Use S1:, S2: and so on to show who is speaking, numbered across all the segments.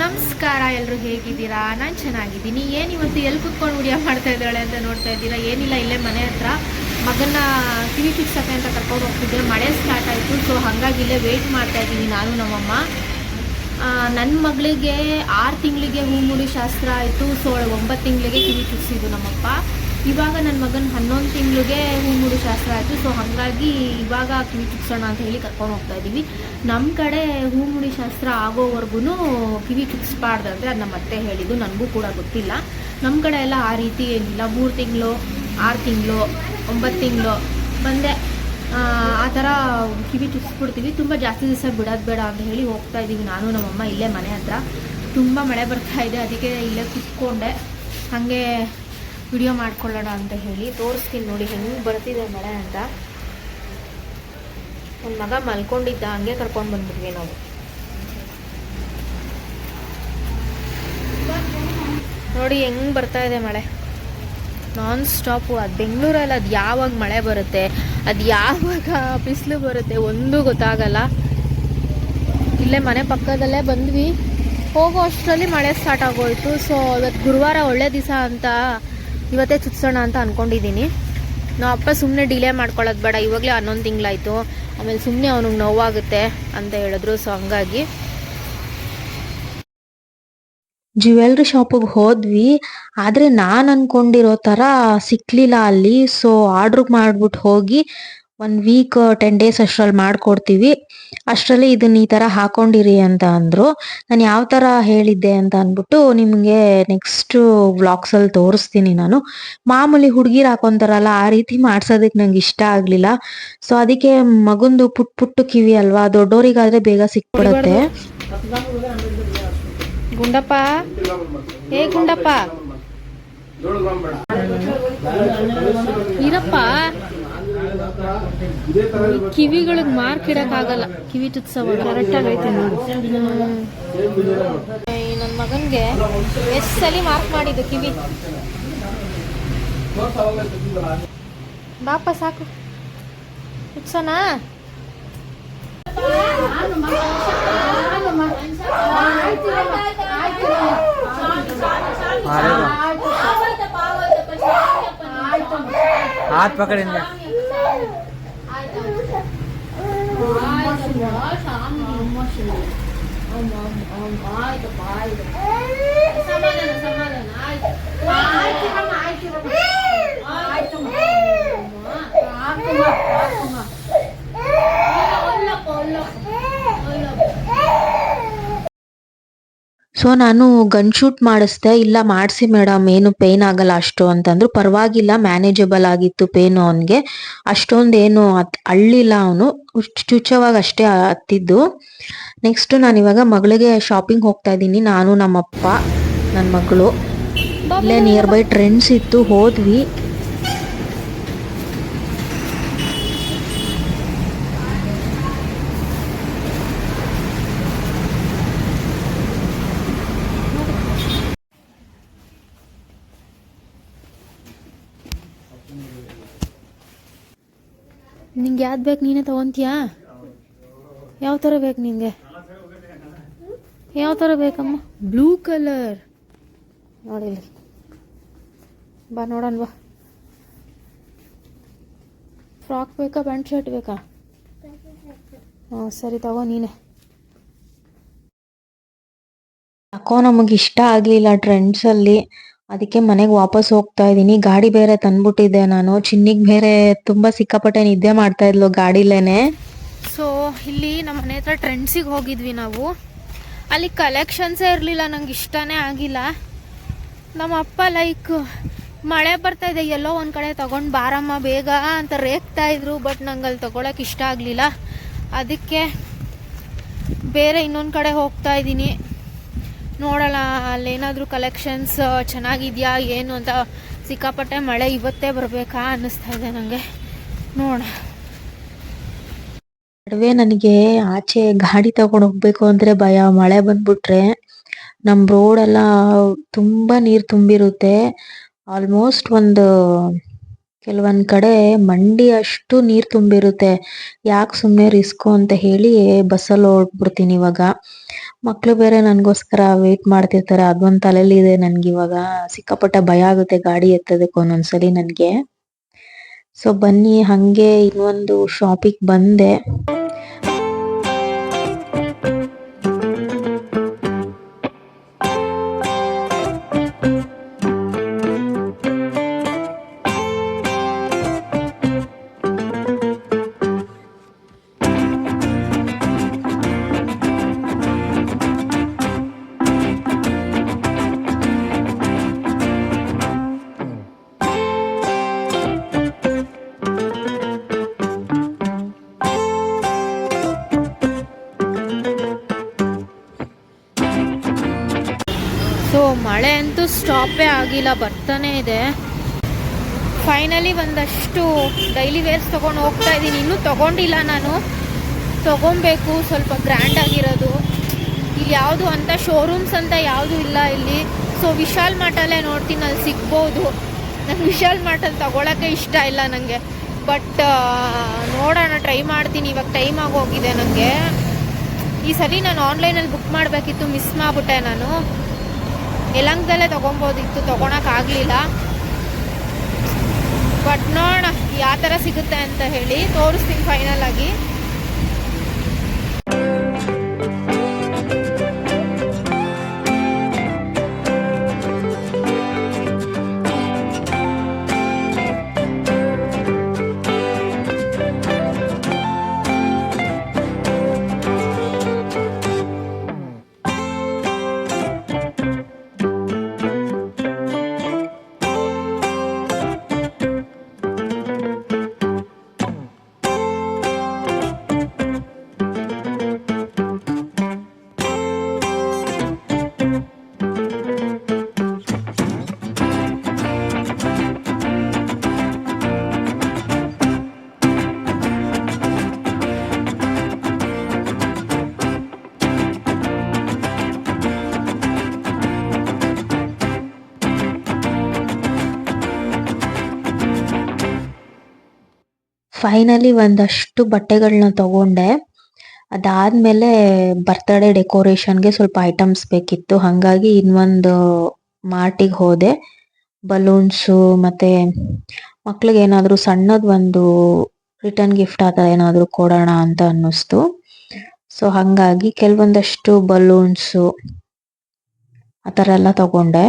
S1: ನಮಸ್ಕಾರ. ಎಲ್ಲರೂ ಹೇಗಿದ್ದೀರಾ? ನಾನು ಚೆನ್ನಾಗಿದ್ದೀನಿ. ಏನು ಇವತ್ತು ಎಲ್ಲಿ ಕುತ್ಕೊಂಡು ವಿಡಿಯೋ ಮಾಡ್ತಾ ಇದ್ದಾಳೆ ಅಂತ ನೋಡ್ತಾ ಇದ್ದೀರಾ? ಏನಿಲ್ಲ, ಇಲ್ಲೇ ಮನೆ ಹತ್ರ. ಮಗನ ಕಿವಿ ಕಿಕ್ಸಕ್ಕೆ ಅಂತ ಕರ್ಕೊಂಡು ಹೋಗ್ತಿದ್ದೆ ಮಳೆ ಸ್ಟಾರ್ಟ್ ಆಯಿತು. ಸೊ ಹಾಗಾಗಿ ಇಲ್ಲೇ ವೆಯ್ಟ್ ಮಾಡ್ತಾ ಇದ್ದೀನಿ ನಾನು, ನಮ್ಮಮ್ಮ. ನನ್ನ ಮಗಳಿಗೆ ಆರು ತಿಂಗಳಿಗೆ ಹೂ ಶಾಸ್ತ್ರ ಆಯಿತು. ಸೊ ಒಂಬತ್ತು ತಿಂಗಳಿಗೆ ಕಿವಿ ಚುಕ್ಸಿದ್ದು ನಮ್ಮಪ್ಪ. ಇವಾಗ ನನ್ನ ಮಗನ ಹನ್ನೊಂದು ತಿಂಗಳಿಗೆ ಹೂ ಮುಡಿ ಶಾಸ್ತ್ರ ಆಯಿತು. ಸೊ ಹಾಗಾಗಿ ಇವಾಗ ಕಿವಿ ಚುಕ್ಸೋಣ ಅಂತ ಹೇಳಿ ಕರ್ಕೊಂಡು ಹೋಗ್ತಾ ಇದ್ದೀವಿ ನಮ್ಮ ಕಡೆ ಹೂ ಮುಡಿ ಶಾಸ್ತ್ರ ಆಗೋವರೆಗೂ ಕಿವಿ ಚುಕ್ಸ್ಬಾರ್ದಂತೆ ಅದು ನಮ್ಮ ಅತ್ತೆ ಹೇಳಿದ್ದು ನನಗೂ ಕೂಡ ಗೊತ್ತಿಲ್ಲ. ನಮ್ಮ ಕಡೆ ಎಲ್ಲ ಆ ರೀತಿ ಏನಿಲ್ಲ. ಮೂರು ತಿಂಗಳು ಆರು ತಿಂಗಳು ಒಂಬತ್ತು ತಿಂಗಳು ಬಂದೆ. ಆ, ಆ ಥರ ಕಿವಿ ಚುಕ್ಸ್ಬಿಡ್ತೀವಿ. ತುಂಬ ಜಾಸ್ತಿ ದಿವಸ ಬಿಡೋದು ಬೇಡ ಅಂತ ಹೇಳಿ ಹೋಗ್ತಾ ಇದ್ದೀವಿ ನಾನು ನಮ್ಮಮ್ಮ ಇಲ್ಲೇ ಮನೆ ಹತ್ರ. ತುಂಬ ಮಳೆ ಬರ್ತಾ ಇದೆ. ಅದಕ್ಕೆ ಇಲ್ಲೇ ಕುತ್ಕೊಂಡೆ. ಹಾಗೆ ವಿಡಿಯೋ ಮಾಡ್ಕೊಳ್ಳೋಣ ಅಂತ ಹೇಳಿ ತೋರಿಸ್ತೀನಿ ನೋಡಿ ಹೆಂಗೆ ಬರ್ತಿದೆ ಮಳೆ ಅಂತ. ನನ್ನ ಮಗ ಮಲ್ಕೊಂಡಿದ್ದ, ಹಂಗೆ ಕರ್ಕೊಂಡು ಬಂದ್ಬಿಟ್ವಿ ನಾವು. ನೋಡಿ ಹೆಂಗೆ ಬರ್ತಾ ಇದೆ ಮಳೆ. ನಾನ್ ಸ್ಟಾಪು ಅದು ಬೆಂಗಳೂರಲ್ಲಿ ಅದು ಯಾವಾಗ ಮಳೆ ಬರುತ್ತೆ, ಅದು ಯಾವಾಗ ಬಿಸಿಲು ಬರುತ್ತೆ ಒಂದೂ ಗೊತ್ತಾಗಲ್ಲ. ಇಲ್ಲೇ ಮನೆ ಪಕ್ಕದಲ್ಲೇ ಬಂದ್ವಿ. ಹೋಗೋ ಅಷ್ಟರಲ್ಲಿ ಮಳೆ ಸ್ಟಾರ್ಟ್ ಆಗೋಯ್ತು. ಸೊ ಇವತ್ತು ಗುರುವಾರ ಒಳ್ಳೆ ದಿವಸ ಅಂತ ಇವತ್ತೇ ಚುಚ್ಸೋಣ ಅಂತ ಅಂದ್ಕೊಂಡಿದ್ದೀನಿ ನಾವು ಅಪ್ಪ ಸುಮ್ಮನೆ ಡಿಲೇ ಮಾಡ್ಕೊಳ್ಳೋದು ಬೇಡ, ಇವಾಗಲೇ ಹನ್ನೊಂದು ತಿಂಗಳಾಯಿತು. ಆಮೇಲೆ ಸುಮ್ಮನೆ ಅವನಿಗೆ ನೋವಾಗುತ್ತೆ ಅಂತ ಹೇಳಿದ್ರು ಸೊ ಹಂಗಾಗಿ.
S2: ಜ್ಯುವೆಲ್ರಿ ಶಾಪಿಗೆ ಹೋದ್ವಿ, ಆದ್ರೆ ನಾನು ಅನ್ಕೊಂಡಿರೋ ಥರ ಸಿಕ್ಕಲಿಲ್ಲ ಅಲ್ಲಿ ಸೊ ಆರ್ಡರ್ ಮಾಡ್ಬಿಟ್ಟು ಹೋಗಿ ಒನ್ ವೀಕ್ ಟೆನ್ ಡೇಸ್ ಅಷ್ಟರಲ್ಲಿ ಮಾಡ್ಕೊಡ್ತೀವಿ. ಅಷ್ಟರಲ್ಲಿ ಇದನ್ನ ಈ ತರ ಹಾಕೊಂಡಿರಿ ಅಂತ ಅಂದ್ರು. ನಾನು ಯಾವ ತರ ಹೇಳಿದ್ದೆ ಅಂತ ಅಂದ್ಬಿಟ್ಟು ನಿಮ್ಗೆ ನೆಕ್ಸ್ಟ್ ವ್ಲಾಗ್ಸಲ್ಲಿ ತೋರಿಸ್ತೀನಿ ನಾನು. ಮಾಮೂಲಿ ಹುಡುಗಿರು ಹಾಕೊಂತಾರಲ್ಲ ಆ ರೀತಿ ಮಾಡ್ಸೋದಕ್ಕೆ ನಂಗೆ ಇಷ್ಟ ಆಗ್ಲಿಲ್ಲ. ಸೊ ಅದಕ್ಕೆ ಮಗುಂದು ಪುಟ್ ಪುಟ್ಟು ಕಿವಿ ಅಲ್ವಾ ದೊಡ್ಡೋರಿಗಾದ್ರೆ ಬೇಗ ಸಿಕ್ಬಿಡತ್ತೆ.
S1: ಗುಂಡಪ್ಪ? ಏ ಗುಂಡಪ್ಪ? ಇರಪ್ಪ? ಕಿವಿಗಳಿಗೆ ಮಾರ್ಕ್ ಇಡಕ್ಕಾಗಲ್ಲ. ಕಿವಿ ತುತ್ಸವ ಕರೆಕ್ಟ್ ಆಗೈತೆ ನನ್ನ ಮಗನ್ಗೆ ಎಷ್ಟು ಸಲ ಮಾರ್ಕ್ ಮಾಡಿದ್ದು ಕಿವಿ. ಬಾಪ ಸಾಕು. ಚುತ್ಸೋಣ
S3: हाथ ಸಮಾಧಾನ ಸಮಾಧಾನ ಆಯ್ತು ಆಯ್ತು ಆಯ್ತು
S2: ಸೊ ನಾನು ಗನ್ ಶೂಟ್ ಮಾಡಿಸ್ದೆ, ಇಲ್ಲ ಮಾಡಿಸಿ ಮೇಡಮ್ ಏನು ಪೇನ್ ಆಗಲ್ಲ ಅಷ್ಟು ಅಂತಂದ್ರು, ಪರವಾಗಿಲ್ಲ ಮ್ಯಾನೇಜಬಲ್ ಆಗಿತ್ತು ಪೇನ್ ಅವನಿಗೆ. ಅಷ್ಟೊಂದು ಏನು ಹತ್ ಅಳ್ಳಿಲ್ಲ ಅವನು ಚುಚ್ಚವಾಗಿ ಅಷ್ಟೇ ಹತ್ತಿದ್ದು ನೆಕ್ಸ್ಟ್ ನಾನು ಇವಾಗ ಮಗಳಿಗೆ ಶಾಪಿಂಗ್ ಹೋಗ್ತಾ ಇದ್ದೀನಿ, ನಾನು ನಮ್ಮಪ್ಪ ನನ್ನ ಮಗಳು. ಇಲ್ಲೇ ನಿಯರ್ ಬೈ ಟ್ರೆಂಡ್ಸ್ ಇತ್ತು, ಹೋದ್ವಿ.
S1: ನಿಂಗೆ ಯಾವ್ದು ಬೇಕು ನೀನೇ ತಗೊಂತೀಯಾ? ಯಾವ ಥರ ಬೇಕು ನಿಂಗೆ? ಯಾವ ಥರ ಬೇಕಮ್ಮ? Blue colour. ನೋಡಿಲ್ಲ ಬಾ ನೋಡೋಣ ಬಾ. ಫ್ರಾಕ್ ಬೇಕಾ ಪ್ಯಾಂಟ್ ಶರ್ಟ್ ಬೇಕಾ? ಹಾಂ ಸರಿ ತಗೋ ನೀನೆ.
S2: ಯಾಕೋ ನಮಗೆ ಇಷ್ಟ ಆಗಲಿಲ್ಲ ಟ್ರೆಂಡ್ಸ್ ಅಲ್ಲಿ. ಅದಕ್ಕೆ ಮನೆಗೆ ವಾಪಸ್ ಹೋಗ್ತಾ ಇದ್ದೀನಿ. ಗಾಡಿ ಬೇರೆ ತಂದ್ಬಿಟ್ಟಿದ್ದೆ ನಾನು. ಚಿನ್ನಿಗೆ ಬೇರೆ ತುಂಬಾ ಸಿಕ್ಕಾಪಟ್ಟೆ ನಿದ್ದೆ ಮಾಡ್ತಾ ಇದ್ಲು ಗಾಡಿಲೇನೆ.
S1: ಸೊ ಇಲ್ಲಿ ನಮ್ಮ ಮನೆ ಹತ್ರ ಟ್ರೆಂಡ್ಸಿಗೆ ಹೋಗಿದ್ವಿ ನಾವು. ಅಲ್ಲಿ ಕಲೆಕ್ಷನ್ಸೇ ಇರಲಿಲ್ಲ, ನಂಗೆ ಇಷ್ಟನೇ ಆಗಿಲ್ಲ. ನಮ್ಮ ಅಪ್ಪ ಲೈಕ್ ಮಳೆ ಬರ್ತಾ ಇದೆ, ಎಲ್ಲೋ ಒಂದು ಕಡೆ ತೊಗೊಂಡು ಬಾರಮ್ಮ, ಬೇಗ ಅಂತ ರೇಗ್ತಾ ಇದ್ರು ಬಟ್ ನಂಗೆ ಅಲ್ಲಿ ತೊಗೊಳಕ್ಕೆ ಇಷ್ಟ ಆಗಲಿಲ್ಲ. ಅದಕ್ಕೆ ಬೇರೆ ಇನ್ನೊಂದು ಕಡೆ ಹೋಗ್ತಾ ಇದ್ದೀನಿ. ನೋಡೋಣ, ಅಲ್ಲೇನಾದರೂ ಕಲೆಕ್ಷನ್ಸ್ ಚೆನ್ನಾಗಿದೆಯಾ, ಏನು ಅಂತ ಸಿಕ್ಕಾಪಟ್ಟೆ ಮಳೆ ಇವತ್ತೇ ಬರಬೇಕಾ ಅನ್ನಿಸ್ತಾ ಇದೆ ನನಗೆ ನೋಡೋಣ.
S2: ನಡುವೆ ನನಗೆ ಆಚೆ ಗಾಡಿ ತಗೊಂಡು ಹೋಗ್ಬೇಕು ಅಂದರೆ ಭಯ. ಮಳೆ ಬಂದ್ಬಿಟ್ರೆ ನಮ್ಮ ರೋಡೆಲ್ಲ ತುಂಬ ನೀರು ತುಂಬಿರುತ್ತೆ. ಆಲ್ಮೋಸ್ಟ್ ಒಂದು ಕೆಲವೊಂದ್ ಕಡೆ ಮಂಡಿ ಅಷ್ಟು ನೀರ್ ತುಂಬಿರುತ್ತೆ. ಯಾಕೆ ಸುಮ್ಮನೆ ರಿಸ್ಕು ಅಂತ ಹೇಳಿ ಬಸ್ಸಲ್ಲಿ ಹೊರಟ್ಬಿಡ್ತೀನಿ ಇವಾಗ. ಮಕ್ಳು ಬೇರೆ ನನಗೋಸ್ಕರ ವೇಟ್ ಮಾಡ್ತಿರ್ತಾರೆ. ಅದೊಂದ್ ತಲೆಯಲ್ಲಿ ಇದೆ ನನಗೆ ಇವಾಗ. ಸಿಕ್ಕಾಪಟ್ಟೆ ಭಯ ಆಗುತ್ತೆ ಗಾಡಿ ಎತ್ತೋದಕ್ಕೆ ಒಂದೊಂದ್ಸಲಿ ನನಗೆ. ಸೊ ಬನ್ನಿ, ಹಂಗೆ ಇನ್ನೊಂದು ಶಾಪಿಗೆ ಬಂದೆ.
S1: ಸ್ಟಾಪೇ ಆಗಿಲ್ಲ, ಬರ್ತಾನೆ ಇದೆ. ಫೈನಲಿ ಒಂದಷ್ಟು ಡೈಲಿ ವೇರ್ಸ್ ತೊಗೊಂಡು ಹೋಗ್ತಾ ಇದ್ದೀನಿ. ಇನ್ನೂ ತೊಗೊಂಡಿಲ್ಲ ನಾನು. ತೊಗೊಬೇಕು, ಸ್ವಲ್ಪ ಗ್ರ್ಯಾಂಡ್ ಆಗಿರೋದು. ಇಲ್ಲಿ ಯಾವುದು ಅಂತ ಶೋರೂಮ್ಸ್ ಅಂತ ಯಾವುದು ಇಲ್ಲ ಇಲ್ಲಿ. ಸೊ ವಿಶಾಲ್ ಮಾರ್ಟಲ್ಲೇ ನೋಡ್ತೀನಿ, ಅಲ್ಲಿ ಸಿಗ್ಬೋದು. ನಂಗೆ ವಿಶಾಲ್ ಮಾರ್ಟಲ್ಲಿ ತಗೊಳಕ್ಕೆ ಇಷ್ಟ ಇಲ್ಲ ನನಗೆ ಬಟ್ ನೋಡೋಣ ಟ್ರೈ ಮಾಡ್ತೀನಿ. ಇವಾಗ ಟೈಮ್ ಆಗೋಗಿದೆ ನನಗೆ ಈ ಸರಿ ನಾನು ಆನ್ಲೈನಲ್ಲಿ ಬುಕ್ ಮಾಡಬೇಕಿತ್ತು ಮಿಸ್ ಮಾಡಿಬಿಟ್ಟೆ ನಾನು. ಯಲಂಕದಲ್ಲೇ ತೊಗೊಬೋದಿತ್ತು ತೊಗೊಳಕ್ಕಾಗಲಿಲ್ಲ ಬಟ್ ನೋಡೋಣ ಯಾವ ಥರ ಸಿಗುತ್ತೆ ಅಂತ ಹೇಳಿ ತೋರಿಸ್ತೀನಿ ಫೈನಲ್ ಆಗಿ
S2: ಫೈನಲಿ ಒಂದಷ್ಟು ಬಟ್ಟೆಗಳನ್ನ ತಗೊಂಡೆ. ಅದಾದ್ಮೇಲೆ ಬರ್ತ್ಡೇ ಡೆಕೋರೇಷನ್ಗೆ ಸ್ವಲ್ಪ ಐಟಮ್ಸ್ ಬೇಕಿತ್ತು. ಹಂಗಾಗಿ ಇನ್ನೊಂದು ಮಾರ್ಟಿಗೆ ಹೋದೆ. ಬಲೂನ್ಸು ಮತ್ತೆ ಮಕ್ಳಿಗೆ ಏನಾದರೂ ಸಣ್ಣದೊಂದು ಒಂದು ರಿಟರ್ನ್ ಗಿಫ್ಟ್ ಆ ಥರ ಏನಾದ್ರು ಕೊಡೋಣ ಅಂತ ಅನ್ನಿಸ್ತು. ಸೊ ಹಂಗಾಗಿ ಕೆಲವೊಂದಷ್ಟು ಬಲೂನ್ಸು ಆ ಥರ ಎಲ್ಲ ತಗೊಂಡೆ.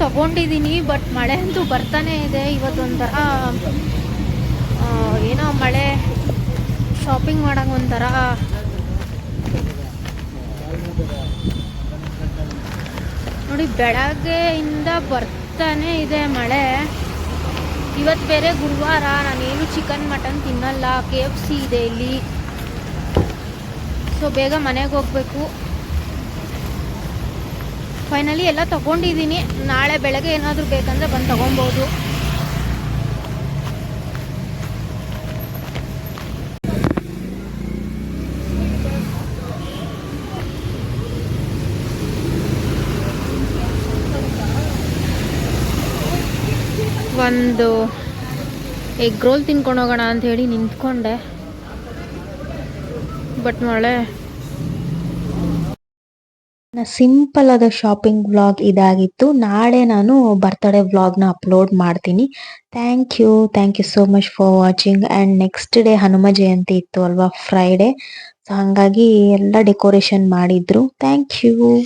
S1: ತಗೊಂಡಿದ್ದೀನಿ ಬಟ್ ಮಳೆ ಅಂತೂ ಬರ್ತಾನೆ ಇದೆ. ಇವತ್ತೊಂಥರ ಏನೋ ಮಳೆ ಶಾಪಿಂಗ್ ಮಾಡೋಕೆ ಒಂಥರ ನೋಡಿ ಬೆಳಗ್ಗೆಯಿಂದ ಬರ್ತಾನೆ ಇದೆ ಮಳೆ. ಇವತ್ತು ಬೇರೆ ಗುರುವಾರ, ನಾನೇನು ಚಿಕನ್ ಮಟನ್ ತಿನ್ನಲ್ಲ. ಕೆ ಎಫ್ ಸಿ ಇದೆ ಇಲ್ಲಿ. ಸೊ ಬೇಗ ಮನೆಗೆ ಹೋಗಬೇಕು. ಫೈನಲಿ ಎಲ್ಲ ತಗೊಂಡಿದ್ದೀನಿ. ನಾಳೆ ಬೆಳಗ್ಗೆ ಏನಾದರೂ ಬೇಕಂದ್ರೆ ಬಂದು ತಗೊಬೋದು. ಒಂದು ಎಗ್ ರೋಲ್ ತಿನ್ಕೊಂಡು ಹೋಗೋಣ ಅಂತ ಹೇಳಿ ನಿಂತ್ಕೊಂಡೆ. ಬಟ್ ಮಳೆ
S2: ಸಿಂಪಲ್ ಆದ ಶಾಪಿಂಗ್ ವ್ಲಾಗ್ ಇದಾಗಿತ್ತು. ನಾಳೆ ನಾನು ಬರ್ತ್ಡೇ ವ್ಲಾಗ್ನ ಅಪ್ಲೋಡ್ ಮಾಡ್ತೀನಿ. Thank you thank you so much for watching. And next day Hanuma Jayanti ಇತ್ತು ಅಲ್ವಾ, ಫ್ರೈಡೇ. ಸೊ ಹಾಗಾಗಿ ಎಲ್ಲ ಡೆಕೋರೇಷನ್ ಮಾಡಿದ್ರು. Thank you.